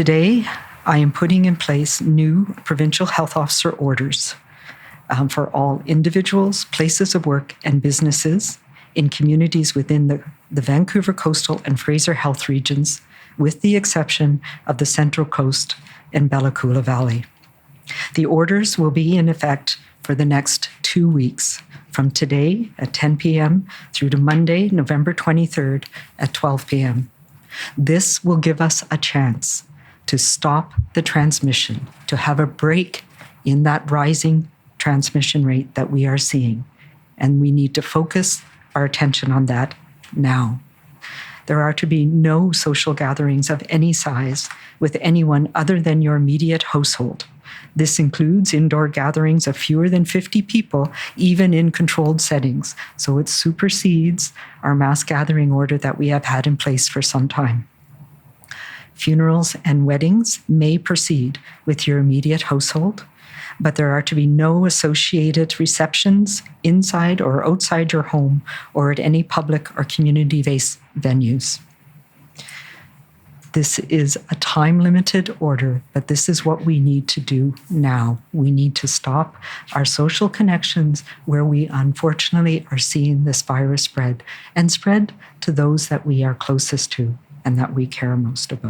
Today, I am putting in place new provincial health officer orders um, for all individuals, places of work, and businesses in communities within the, the Vancouver coastal and Fraser health regions, with the exception of the Central Coast and Bella Coola Valley. The orders will be in effect for the next two weeks, from today at 10 p.m. through to Monday, November 23rd at 12 p.m. This will give us a chance to stop the transmission, to have a break in that rising transmission rate that we are seeing. And we need to focus our attention on that now. There are to be no social gatherings of any size with anyone other than your immediate household. This includes indoor gatherings of fewer than 50 people, even in controlled settings. So it supersedes our mass gathering order that we have had in place for some time. Funerals and weddings may proceed with your immediate household, but there are to be no associated receptions inside or outside your home or at any public or community based venues. This is a time limited order, but this is what we need to do now. We need to stop our social connections where we unfortunately are seeing this virus spread and spread to those that we are closest to and that we care most about.